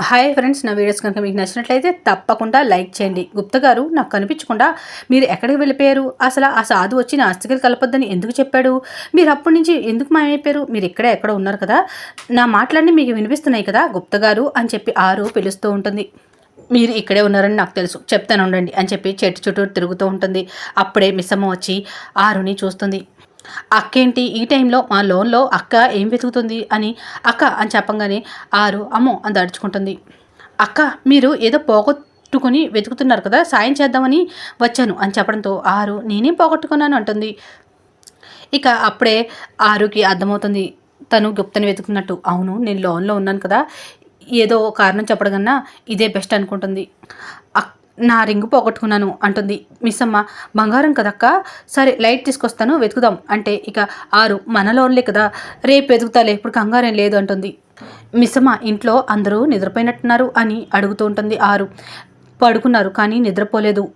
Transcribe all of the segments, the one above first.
Hi friends నా videos కనుక మీకు నచ్చినట్లయితే తప్పకుండా లైక్ చేయండి. గుప్తా గారు నాకు కనిపించకుండా మీరు ఎక్కడికి వెళ్ళిపోయారు? అసలు ఆ సాధు వచ్చి నా అస్థికలు కలపొద్దని ఎందుకు చెప్పాడు? మీరు అప్పటి నుంచి ఎందుకు మాయమైపోయారు? మీరు ఇక్కడే ఎక్కడ ఉన్నారు కదా? నా మాటలన్నీ మీకు వినిపిస్తున్నాయి కదా గుప్తా గారు అని చెప్పి ఆరు పిలుస్తూ ఉంటుంది. మీరు ఇక్కడే ఉన్నారని నాకు తెలుసు. చెప్తాను ఉండండి అని చెప్పి చెట్టు చుట్టూ తిరుగుతూ ఉంటుంది. అప్పుడే మిస్సమ్మ వచ్చి ఆరుని చూస్తుంది. అక్కేంటి? ఈ టైంలో మా లోన్లో అక్క ఏం వెతుకుతుంది అని అక్క అని చెప్పంగానే ఆరు అమ్మో అని దడుచుకుంటుంది అక్క మీరు ఏదో పోగొట్టుకుని వెతుకుతున్నారు కదా సాయం చేద్దామని వచ్చాను అని చెప్పడంతో ఆరు నేనేం పోగొట్టుకున్నాను అంటుంది. ఇక అప్పుడే ఆరుకి అర్థమవుతుంది. తను గుప్తని వెతుకున్నట్టు అవును నేను లోన్లో ఉన్నాను కదా ఏదో కారణం చెప్పడం కన్నా ఇదే బెస్ట్ అనుకుంటుంది. అక్క నా రింగు పోగొట్టుకున్నాను అంటుంది. మిస్ అమ్మ బంగారం కదక్క? సరే లైట్ తీసుకొస్తాను వెతుకుదాం. అంటే ఇక ఆరు మనలోన్లే కదా రేపు వెతుకుతాలే ఇప్పుడు కంగారేం లేదు అంటుంది. మిస్సమ్మ ఇంట్లో అందరూ నిద్రపోయినట్టున్నారు అని అడుగుతూ ఉంటుంది ఆరు. పడుకున్నారు కానీ నిద్రపోలేదు.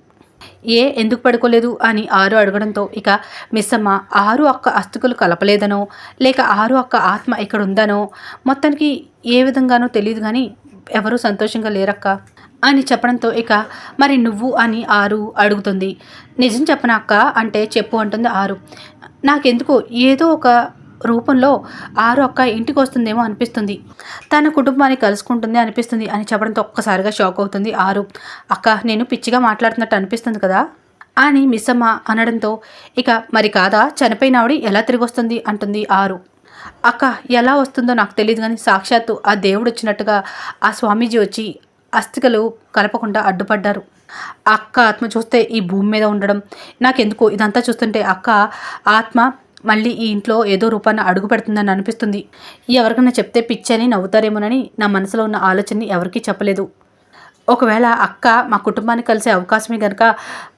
ఏ ఎందుకు పడుకోలేదు? అని ఆరు అడగడంతో ఇక మిస్సమ్మ ఆరు అక్క అస్థికులు కలపలేదనో లేక ఆరు అక్క ఆత్మ ఇక్కడ ఉందనో మొత్తానికి ఏ విధంగానో తెలియదు కానీ ఎవరూ సంతోషంగా లేరక్క? అని చెప్పడంతో ఇక మరి నువ్వు అని ఆరు అడుగుతుంది. నిజం చెప్పనా అక్క? అంటే చెప్పు అంటుంది ఆరు. నాకెందుకో ఏదో ఒక రూపంలో ఆరు అక్క ఇంటికి వస్తుందేమో అనిపిస్తుంది. తన కుటుంబాన్ని కలుసుకుంటుంది అనిపిస్తుంది అని చెప్పడంతో ఒక్కసారిగా షాక్ అవుతుంది ఆరు. అక్క నేను పిచ్చిగా మాట్లాడుతున్నట్టు అనిపిస్తుంది కదా? అని మిస్సమ్మ అనడంతో ఇక మరి కాదా? చనిపోయిన ఆవిడ ఎలా తిరిగి వస్తుంది అంటుంది ఆరు. అక్క ఎలా వస్తుందో నాకు తెలియదు కానీ సాక్షాత్తు ఆ దేవుడు వచ్చినట్టుగా ఆ స్వామీజీ వచ్చి అస్థికలు కలపకుండా అడ్డుపడ్డారు. అక్క ఆత్మ చూస్తే ఈ భూమి మీద ఉండడం నాకెందుకో ఇదంతా చూస్తుంటే అక్క ఆత్మ మళ్ళీ ఈ ఇంట్లో ఏదో రూపాన్ని అడుగు పెడుతుందని అనిపిస్తుంది. ఎవరికైనా చెప్తే పిచ్చని నవ్వుతారేమోనని నా మనసులో ఉన్న ఆలోచనని ఎవరికీ చెప్పలేదు. ఒకవేళ అక్క మా కుటుంబాన్ని కలిసే అవకాశమే కనుక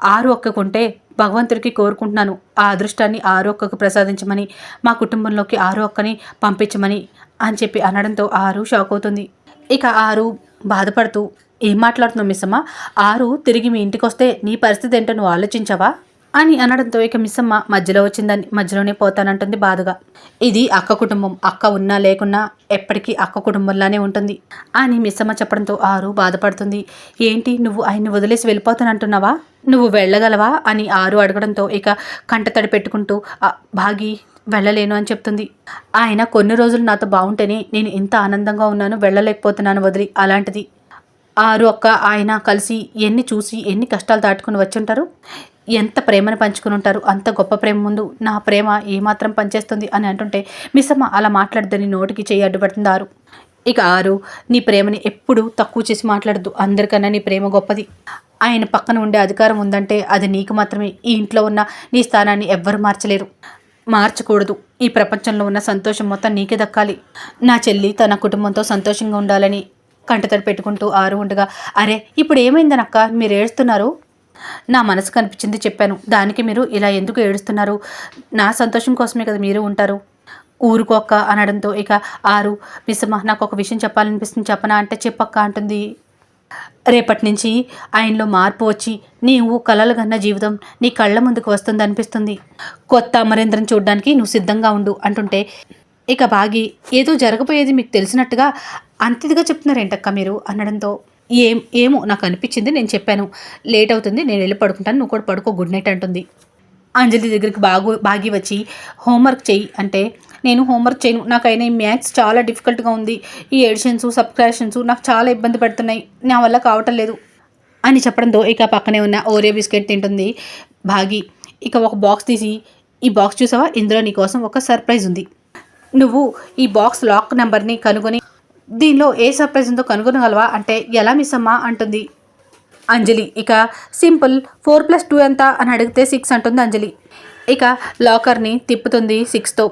ఆరు ఒక్కకుంటే భగవంతుడికి కోరుకుంటున్నాను. ఆ అదృష్టాన్ని ఆరు ఒక్కకు ప్రసాదించమని మా కుటుంబంలోకి ఆరు ఒక్కని పంపించమని అని చెప్పి అనడంతో ఆరు షాక్ అవుతుంది. ఇక ఆరు బాధపడుతూ ఏం మాట్లాడుతున్నావు మిస్సమ్మ? ఆరు తిరిగి మీ ఇంటికి వస్తే నీ పరిస్థితి ఏంటో నువ్వు ఆలోచించవా? అని అనడంతో ఇక మిస్సమ్మ మధ్యలో వచ్చిందని మధ్యలోనే పోతానంటుంది బాధగా. ఇది అక్క కుటుంబం. అక్క ఉన్నా లేకున్నా ఎప్పటికీ అక్క కుటుంబంలానే ఉంటుంది అని మిస్సమ్మ చెప్పడంతో ఆరు బాధపడుతుంది. ఏంటి నువ్వు ఆయన్ని వదిలేసి వెళ్ళిపోతానంటున్నావా? నువ్వు వెళ్ళగలవా? అని ఆరు అడగడంతో ఇక కంటతడి పెట్టుకుంటూ భాగి వెళ్ళలేను అని చెప్తుంది. ఆయన కొన్ని రోజులు నాతో బాగుంటేనే నేను ఇంత ఆనందంగా ఉన్నాను వెళ్ళలేకపోతున్నాను వదిలి. అలాంటిది ఆరు అక్క ఆయన కలిసి ఎన్ని చూసి ఎన్ని కష్టాలు దాటుకుని వచ్చి ఉంటారు ఎంత ప్రేమను పంచుకుని ఉంటారు? అంత గొప్ప ప్రేమ ముందు నా ప్రేమ ఏమాత్రం పనిచేస్తుంది అని అంటుంటే మిస్సమ్మ అలా మాట్లాడదని నోటికి చేయి అడ్డుపడుతుంది ఆరు. ఇక ఆరు నీ ప్రేమని ఎప్పుడు తక్కువ చేసి మాట్లాడద్దు. అందరికన్నా నీ ప్రేమ గొప్పది. ఆయన పక్కన ఉండే అధికారం ఉందంటే అది నీకు మాత్రమే. ఈ ఇంట్లో ఉన్న నీ స్థానాన్ని ఎవ్వరు మార్చలేరు. మార్చకూడదు. ఈ ప్రపంచంలో ఉన్న సంతోషం మొత్తం నీకే దక్కాలి. నా చెల్లి తన కుటుంబంతో సంతోషంగా ఉండాలని కంటతడి పెట్టుకుంటూ ఆరు ఉండగా అరే ఇప్పుడు ఏమైందనక్క మీరు ఏడుస్తున్నారు? నా మనసు కనిపించింది చెప్పాను. దానికి మీరు ఇలా ఎందుకు ఏడుస్తున్నారు? నా సంతోషం కోసమే కదా మీరు ఉంటారు. ఊరుకోక్క అనడంతో ఇక ఆరు మిస్సమ్మ నాకు ఒక విషయం చెప్పాలనిపిస్తుంది. చెప్పనా అంటే చెప్పక్క అంటుంది. రేపటి నుంచి ఆయనలో మార్పు వచ్చి నీవు కలలు కన్న జీవితం నీ కళ్ళ ముందుకు వస్తుంది అనిపిస్తుంది కొత్త అమరేంద్రని చూడడానికి నువ్వు సిద్ధంగా ఉండు అంటుంటే ఇక బాగి ఏదో జరగబోయేది మీకు తెలిసినట్టుగా అంతిదిగా చెప్తున్నారేంటక్క మీరు అనడంతో? ఏం ఏమో నాకు అనిపించింది నేను చెప్పాను. లేట్ అవుతుంది నేను వెళ్ళి పడుకుంటాను నువ్వు కూడా పడుకో గుడ్ నైట్ అంటుంది. అంజలి దగ్గరికి బాగు బాగి వచ్చి హోంవర్క్ చెయ్యి. అంటే నేను హోంవర్క్ చేయను. నాకైనా ఈ మ్యాథ్స్ చాలా డిఫికల్ట్గా ఉంది. ఈ ఎడిషన్స్ సబ్స్క్రాషన్స్ నాకు చాలా ఇబ్బంది పెడుతున్నాయి. నా వల్ల కావటం లేదు. అని చెప్పడంతో ఇక పక్కనే ఉన్న ఓరియో బిస్కెట్ తింటుంది భాగి ఇక ఒక బాక్స్ తీసి ఈ బాక్స్ చూసావా? ఇందులో నీకోసం ఒక సర్ప్రైజ్ ఉంది. నువ్వు ఈ బాక్స్ లాక్ నెంబర్ని కనుగొని దీనిలో ఏ సర్ప్రైజ్ ఉందో కనుగొనగలవా? అంటే ఎలా మిస్ అమ్మా? అంటుంది అంజలి. ఇక సింపుల్ ఫోర్ ప్లస్ టూ ఎంత అని అడిగితే సిక్స్ అంటుంది అంజలి. ఇక లాకర్ని తిప్పుతుంది సిక్స్తో.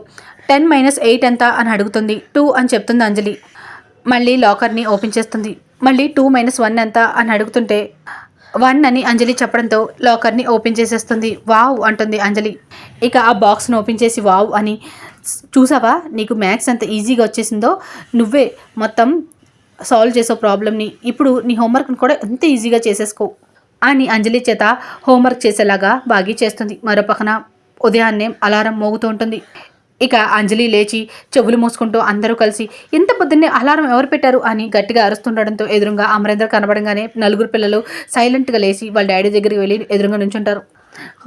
టెన్ మైనస్ ఎయిట్ ఎంత అని అడుగుతుంది టూ అని చెప్తుంది అంజలి. మళ్ళీ లాకర్ని ఓపెన్ చేస్తుంది. మళ్ళీ టూ మైనస్ వన్ ఎంత అని అడుగుతుంటే వన్ అని అంజలి చెప్పడంతో లాకర్ని ఓపెన్ చేసేస్తుంది. వావ్ అంటుంది అంజలి. ఇక ఆ బాక్స్ని ఓపెన్ చేసి వావ్ అని చూసావా? నీకు మ్యాథ్స్ ఎంత ఈజీగా వచ్చేసిందో నువ్వే మొత్తం సాల్వ్ చేసే ప్రాబ్లమ్ని. ఇప్పుడు నీ హోంవర్క్ని కూడా ఎంత ఈజీగా చేసేసుకో. అని అంజలి చేత హోంవర్క్ చేసేలాగా బాగి చేస్తుంది. మరో పక్కన ఉదయాన్నే అలారం మోగుతూ ఉంటుంది. ఇక అంజలి లేచి చెవులు మూసుకుంటూ అందరూ కలిసి ఇంత పొద్దున్నే అలారం ఎవరు పెట్టారు? అని గట్టిగా అరుస్తుండడంతో ఎదురుగా అమరేంద్ర కనబడంగానే నలుగురు పిల్లలు సైలెంట్గా లేచి వాళ్ళ డాడీ దగ్గరికి వెళ్ళి ఎదురుగా నుంచుంటారు.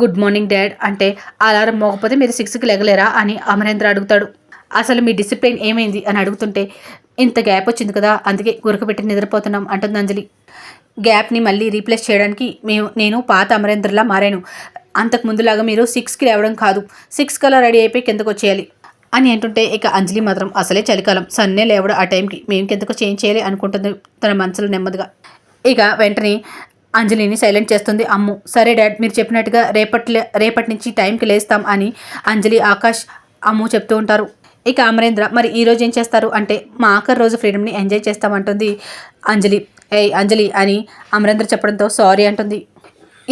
గుడ్ మార్నింగ్ డాడ్ అంటే అలారం మోకపోతే మీరు సిక్స్కి లెగలేరా? అని అమరేంద్ర అడుగుతాడు. అసలు మీ డిసిప్లిన్ ఏమైంది? అని అడుగుతుంటే ఇంత గ్యాప్ వచ్చింది కదా అందుకే గురకబెట్టి నిద్రపోతున్నాం అంటుంది అంజలి. గ్యాప్ని మళ్ళీ రీప్లేస్ చేయడానికి మేము నేను పాత అమరేంద్రలా మారాను. అంతకు ముందులాగా మీరు సిక్స్కి లేవడం కాదు. సిక్స్ కల్లా రెడీ అయిపోయి కిందకు వచ్చేయాలి. అని అంటుంటే ఇక అంజలి మాత్రం అసలే చలికాలం. సన్నే లేవడం ఆ టైంకి. మేము కిందకు చేంజ్ చేయాలి అనుకుంటుంది తన మనసులో నెమ్మదిగా. ఇక వెంటనే అంజలిని సైలెంట్ చేస్తుంది. అమ్ము సరే డాడ్ మీరు చెప్పినట్టుగా రేపటి రేపటి నుంచి టైంకి లేస్తాం అని అంజలి ఆకాష్ అమ్ము చెప్తూ ఉంటారు. ఇక అమరేంద్ర మరి ఈరోజు ఏం చేస్తారు అంటే మా ఆఖరి రోజు ఫ్రీడమ్ని ఎంజాయ్ చేస్తామంటుంది అంజలి. ఏయ్ అంజలి అని అమరేంద్ర చెప్పడంతో సారీ అంటుంది.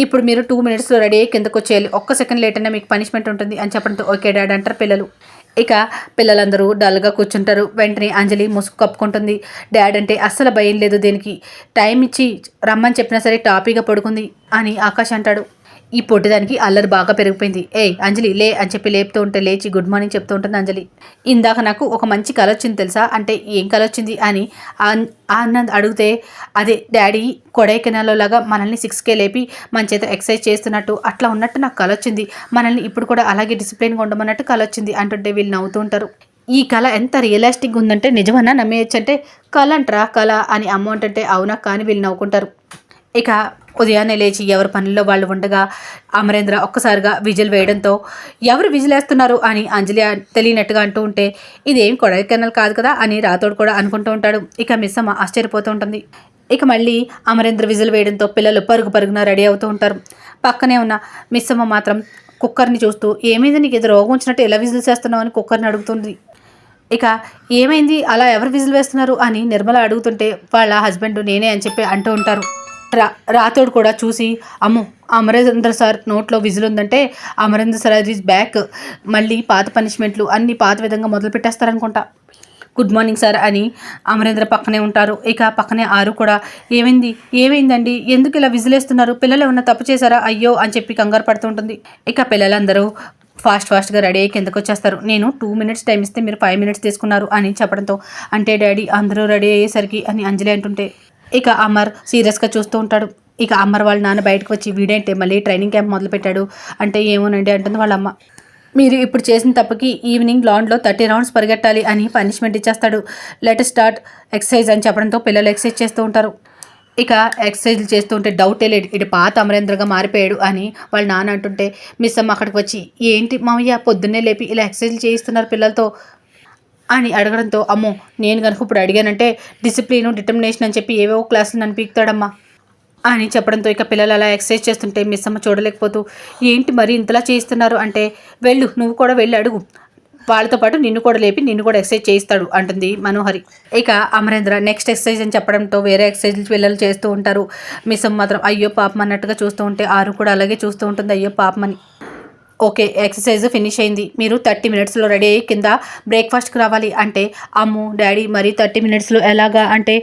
ఇప్పుడు మీరు టూ మినిట్స్లో రెడీ అయ్యి కిందకు వచ్చేయాలి ఒక్క సెకండ్ లేట్ అయినా మీకు పనిష్మెంట్ ఉంటుంది అని చెప్పడంతో ఓకే డాడ్ అంటారు పిల్లలు. ఇక పిల్లలందరూ డల్గా కూర్చుంటారు. వెంటనే అంజలి ముసుగు కప్పుకుంటుంది. డాడ్ అంటే అస్సలు భయం లేదు దీనికి. టైం ఇచ్చి రమ్మని చెప్పినా సరే టాపీగా పడుకుంది అని ఆకాష్ అంటాడు. ఈ పొట్టిదానికి అల్లరి బాగా పెరిగిపోయింది. ఏ అంజలి లే అని చెప్పి లేపుతూ ఉంటే లేచి గుడ్ మార్నింగ్ చెప్తూ ఉంటుంది అంజలి. ఇందాక నాకు ఒక మంచి కల వచ్చింది తెలుసా? అంటే ఏం కల వచ్చింది అని ఆన్- ఆనంద్ అడిగితే అదే డాడీ కొడైకెనాల్లో లాగా మనల్ని సిక్స్కే లేపి మన చేత ఎక్సర్సైజ్ చేస్తున్నట్టు అట్లా ఉన్నట్టు నాకు కల వచ్చింది. మనల్ని ఇప్పుడు కూడా అలాగే డిసిప్లిన్గా ఉండమన్నట్టు కల వచ్చింది అంటుంటే వీళ్ళు నవ్వుతూ ఉంటారు. ఈ కళ ఎంత రియలిస్టిక్గా ఉందంటే నిజమన్నా నమ్మేయచ్చు అంటే కళ అంటారా కళ అని అమ్మ అంటే అవునా కానీ వీళ్ళు నవ్వుకుంటారు. ఇక ఉదయాన్నే లేచి ఎవరి పనుల్లో వాళ్ళు ఉండగా అమరేంద్ర ఒక్కసారిగా విజిల్ వేయడంతో ఎవరు విజిల్ వేస్తున్నారు? అని అంజలి తెలియనట్టుగా అంటూ ఉంటే ఇదేం కొడైకెనల్ కాదు కదా అని రాతోడు కూడా అనుకుంటూ ఉంటాడు. ఇక మిస్సమ్మ ఆశ్చర్యపోతూ ఉంటుంది. ఇక మళ్ళీ అమరేంద్ర విజిల్ వేయడంతో పిల్లలు పరుగు పరుగున రెడీ అవుతూ ఉంటారు. పక్కనే ఉన్న మిస్సమ్మ మాత్రం కుక్కర్ని చూస్తూ ఏమైంది? నీకు ఏదో రోగం వచ్చినట్టు ఎలా విజిల్ చేస్తున్నావు? అని కుక్కర్ని అడుగుతుంది. ఇక ఏమైంది? అలా ఎవరు విజిల్ వేస్తున్నారు? అని నిర్మల అడుగుతుంటే వాళ్ళ హస్బెండ్ నేనే అని చెప్పి అంటూ ఉంటారు. రా రాతోడు కూడా చూసి అమ్ము అమరేంద్ర సార్ నోట్లో విజిల్ ఉందంటే అమరేంద్ర సార్ ఈజ్ బ్యాక్. మళ్ళీ పాత పనిష్మెంట్లు అన్ని పాత విధంగా మొదలు పెట్టేస్తారనుకుంటా. గుడ్ మార్నింగ్ సార్ అని అమరేంద్ర పక్కనే ఉంటారు. ఇక పక్కనే ఆరు కూడా ఏమైంది? ఏమైందండి? ఎందుకు ఇలా విజిలేస్తున్నారు పిల్లలు ఏమన్నా తప్పు చేశారా? అయ్యో అని చెప్పి కంగారు పడుతూ ఉంటుంది. ఇక పిల్లలందరూ ఫాస్ట్ ఫాస్ట్గా రెడీ అయ్యి కిందకు వచ్చేస్తారు. నేను టూ మినిట్స్ టైం ఇస్తే మీరు ఫైవ్ మినిట్స్ తీసుకున్నారు అని చెప్పడంతో అంటే డాడీ అందరూ రెడీ అయ్యేసరికి అని అంజలి అంటుంటే ఇక అమర్ సీరియస్గా చూస్తూ ఉంటాడు. ఇక అమర్ వాళ్ళ నాన్న బయటకు వచ్చి వీడేంటే మళ్ళీ ట్రైనింగ్ క్యాంప్ మొదలుపెట్టాడు. అంటే ఏమోనండి అంటుంది వాళ్ళ అమ్మ. మీరు ఇప్పుడు చేసిన తప్పకి ఈవినింగ్ లాండ్లో థర్టీ రౌండ్స్ పరిగెట్టాలి అని పనిష్మెంట్ ఇచ్చేస్తాడు. లెట్ స్టార్ట్ ఎక్సర్సైజ్ అని చెప్పడంతో పిల్లలు ఎక్సర్సైజ్ చేస్తూ ఉంటారు. ఇక ఎక్సర్సైజ్లు చేస్తూ ఉంటే డౌటే లేదు. ఇటు పాత అమరేంద్రగా మారిపోయాడు అని వాళ్ళ నాన్న అంటుంటే మిస్ అమ్మ అక్కడికి వచ్చి ఏంటి మామయ్య పొద్దున్నే లేపి ఇలా ఎక్సర్సైజ్ చేయిస్తున్నారు పిల్లలతో. అని అడగడంతో అమ్మో నేను కనుక ఇప్పుడు అడిగానంటే డిసిప్లిన్ డిటర్మినేషన్ అని చెప్పి ఏవేవో క్లాసులు నన్ను పీకుతాడమ్మా అని చెప్పడంతో ఇక పిల్లలు అలా ఎక్సర్సైజ్ చేస్తుంటే మిస్ అమ్మ చూడలేకపోతూ ఏంటి మరి ఇంతలా చేయిస్తున్నారు? అంటే వెళ్ళు నువ్వు కూడా వెళ్ళి అడుగు. వాళ్ళతో పాటు నిన్ను కూడా లేపి నిన్ను కూడా ఎక్సర్సైజ్ చేయిస్తాడు అంటుంది మనోహరి. ఇక అమరేంద్ర నెక్స్ట్ ఎక్సర్సైజ్ అని చెప్పడంతో వేరే ఎక్సర్సైజ్ పిల్లలు చేస్తూ ఉంటారు. మిస్ అమ్మ మాత్రం అయ్యో పాపం అన్నట్టుగా చూస్తూ ఉంటే ఆరు కూడా అలాగే చూస్తూ ఉంటుంది అయ్యో పాపమని ఓకే ఎక్సర్సైజ్ ఫినిష్ అయింది. మీరు థర్టీ మినిట్స్లో రెడీ అయ్యి కింద బ్రేక్ఫాస్ట్కి రావాలి అంటే అమ్ము డాడీ మరి థర్టీ మినిట్స్లో ఎలాగా అంటే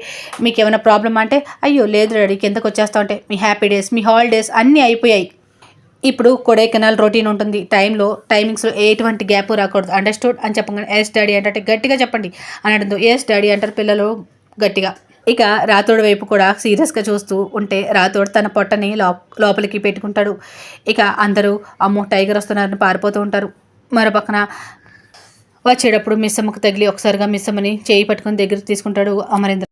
మీకు ఏమైనా ప్రాబ్లమ్ అంటే అయ్యో లేదు డాడీ కిందకు వచ్చేస్తా అంటే మీ హ్యాపీ డేస్ మీ హాలిడేస్ అన్నీ అయిపోయాయి. ఇప్పుడు కొడైకెనాల్ రొటీన్ ఉంటుంది. టైంలో టైమింగ్స్లో ఎటువంటి గ్యాప్ రాకూడదు. అండర్స్టూడ్ అని చెప్పగానే ఎస్ డాడీ అంటే గట్టిగా చెప్పండి. అనడంతో ఎస్ డాడీ అంటారు పిల్లలు గట్టిగా. ఇక రాతోడు వైపు కూడా సీరియస్గా చూస్తూ ఉంటే రాతోడు తన పొట్టని లోపలికి పెట్టుకుంటాడు. ఇక అందరూ అమ్మో టైగర్ వస్తున్నారని పారిపోతూ ఉంటారు. మరో పక్కన వచ్చేటప్పుడు మిస్సమ్మకు తగిలి ఒకసారిగా మిస్సమ్మని చేయి పట్టుకొని దగ్గర తీసుకుంటాడు అమరేంద్ర.